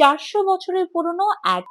চারশো বছরের পুরনো এক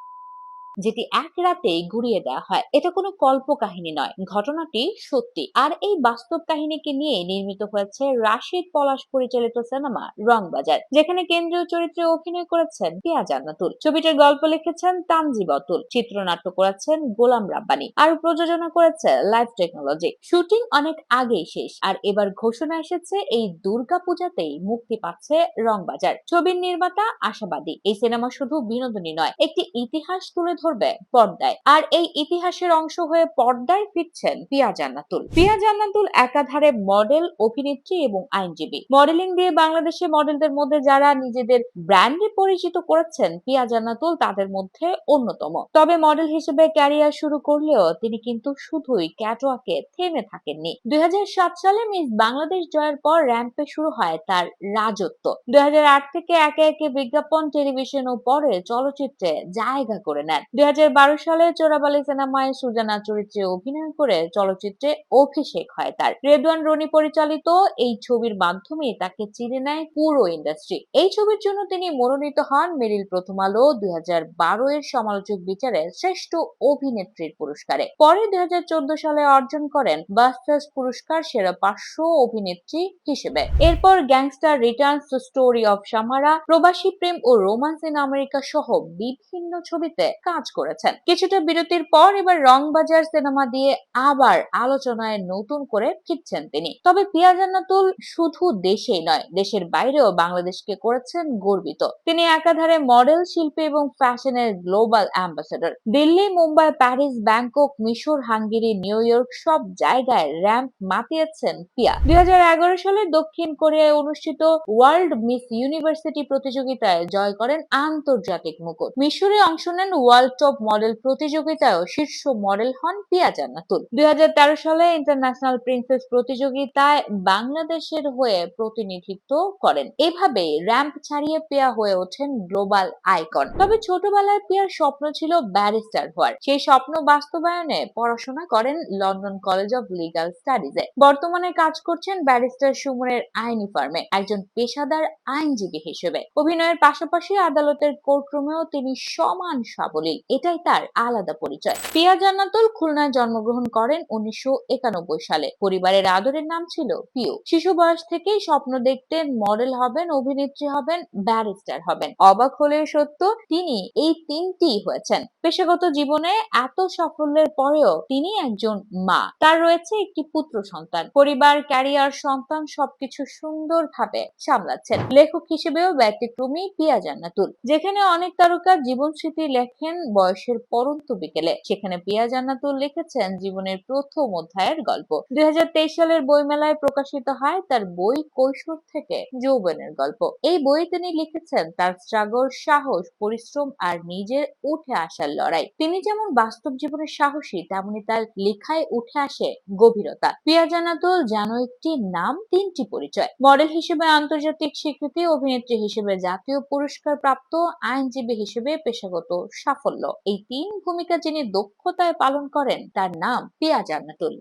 যেটি এক রাতে ঘুরিয়ে দেওয়া হয়। এটা কোনো কল্প কাহিনী নয়, ঘটনাটি সত্যি। আর এই বাস্তব কাহিনীকে নিয়ে নির্মিত হয়েছে রাশিদ পলাশ পরিচালিত সিনেমা রংবাজার, যেখানে কেন্দ্রীয় চরিত্রে অভিনয় করেছেন পিয়া জান্নাতুল ছবিটির গল্প লিখেছেন তানজিব অতুল, চিত্রনাট্য করেছেন গোলাম রাব্বানি আর প্রযোজনা করেছে লাইফ টেকনোলজি। শুটিং অনেক আগেই শেষ আর এবার ঘোষণা এসেছে এই দুর্গা পূজাতেই মুক্তি পাচ্ছে রংবাজার। ছবির নির্মাতা আশাবাদী। এই সিনেমা শুধু বিনোদনী নয়, একটি ইতিহাস তুলে ধরবে পর্দায়। আর এই ইতিহাসের অংশ হয়ে পর্দায় ফিরছেন পিয়া জান্নাতুল। পিয়া জান্নাতুল একাধারে মডেল অভিনেত্রী এবং আইনজীবী। মডেলিং দিয়ে বাংলাদেশে মডেলদের মধ্যে যারা নিজেদের ব্র্যান্ডে পরিচিত করেছেন, পিয়া জান্নাতুল তাদের মধ্যে অন্যতম। তবে মডেল হিসেবে ক্যারিয়ার শুরু করলেও তিনি কিন্তু শুধুই ক্যাটওয়াকে থেমে থাকেননি। দুই হাজার সাত সালে মিস বাংলাদেশ জয়ের পর র্যাম্পে শুরু হয় তার রাজত্ব। দুই হাজার আট থেকে একে একে বিজ্ঞাপন টেলিভিশন ও পরে চলচ্চিত্রে জায়গা করে নেন। দুই হাজার বারো সালে চোরাবালি সিনেমায় সুজানা চরিত্রে অভিনয় করে চলচ্চিত্রে অভিষেক হয় তার। রেদওয়ান রনি পরিচালিত এই ছবির মাধ্যমে তাকে চিনে নেয় পুরো ইন্ডাস্ট্রি। এই ছবির জন্য তিনি মনোনীত হন মেরিল প্রথম আলো দুই এর সমালোচক বিচারে শ্রেষ্ঠ অভিনেত্রীর পুরস্কারে। পরে দুই হাজার চোদ্দ সালে অর্জন করেন বাস্টার্স পুরস্কার সেরা পার্শ্ব অভিনেত্রী হিসেবে। এরপর gangster returns story of Samara, প্রবাসী প্রেম ও রোমান্স ইন আমেরিকা সহ বিভিন্ন ছবিতে কাজ করেছেন। কিছুটা বিরতির পর এবার রংবাজার সিনেমা দিয়ে আবার আলোচনায় নতুন করে ফিরছেন তিনি। তবে পিয়া জান্নাতুল শুধু দেশেই নয়, দেশের বাইরেও বাংলাদেশকে করেছেন গর্বিত। তিনি একাধারে মডেল শিল্পী এবং ফ্যাশনের global ambassador. Delhi, Mumbai, Paris, Bangkok, মিশর, হাঙ্গেরি, নিউ ইয়র্ক সব জায়গায় র্যাম্প মাতিয়েছেন পিয়া দুই হাজার এগারো সালে দক্ষিণ কোরিয়ায় অনুষ্ঠিত ওয়ার্ল্ড মিস ইউনিভার্সিটি প্রতিযোগিতায় জয় করেন আন্তর্জাতিক মুকুট। মিশরে অংশ নেন ওয়ার্ল্ড টপ মডেল প্রতিযোগিতায়ও শীর্ষ মডেল হন পিয়া জান্নাতুল। দুই সালে ইন্টারন্যাশনাল প্রিন্সেস প্রতিযোগিতায় বাংলাদেশের হয়ে প্রতিনিধিত্ব করেন। এভাবে র্যাম্প ছাড়িয়ে পিয়া হয়ে ওঠেন গ্লোবাল আইকন তবে ছোটবেলায় পিয়ার স্বপ্ন ছিল ব্যারিস্টার হওয়ার। সেই স্বপ্ন বাস্তবায়নে পড়াশোনা করেন লন্ডন কলেজ অফ লিগাল স্টাডিজে বর্তমানে কাজ করছেন ব্যারিস্টার সুমনের আইনি ফার্মে, একজন পেশাদার আইনজীবী হিসেবে। অভিনয়ের পাশাপাশি আদালতের কোর্টরুমেও তিনি সমান সাবলীল। এটাই তার আলাদা পরিচয়। পিয়া জান্নাতুল খুলনায় জন্মগ্রহণ করেন উনিশশো সালে। পরিবারের আদরের নাম ছিল পিও শিশু বয়স থেকেই স্বপ্ন দেখতেন মডেল হবেন, অভিনেত্রী হবেন, ব্যারিস্টার হবেন। অবাক হলেও সত্য, তিনি এই তিনটি হয়েছেন। পেশাগত জীবনে এত সাফল্যের পরেও তিনি একজন মা। তার রয়েছে একটি পুত্র সন্তান। পরিবার, ক্যারিয়ার, সন্তান সবকিছু সুন্দরভাবে সামলাচ্ছেন। লেখক হিসেবেও ব্যতিক্রমী পিয়া জান্নাতুল। যেখানে অনেক তারকা জীবন স্মৃতি লেখেন বয়সের পরন্ত বিকেলে। সেখানে পিয়া জান্নাতুল লিখেছেন জীবনের প্রথম অধ্যায়ের গল্প। দুই হাজার তেইশ সালের বইমেলায় প্রকাশিত হয় তার বই কৈশোর থেকে যৌবনের গল্প। এই বই তিনি লিখেছেন তার স্ট্রাগল সাহস, পরিশ্রম আর নিজের উঠে আসার লড়াই। তিনি যেমন বাস্তব জীবনের সাহসী, তেমনি তার লেখায় উঠে আসে গভীরতা। পিয়া জান্নাতুল যেন একটি নাম, তিনটি পরিচয়। মডেল হিসেবে আন্তর্জাতিক স্বীকৃতি, অভিনেত্রী হিসেবে জাতীয় পুরস্কার প্রাপ্ত আইনজীবী হিসেবে পেশাগত সাফল্য। এই তিন ভূমিকা যিনি দক্ষতায় পালন করেন তার নাম পিয়া জান্নাতুল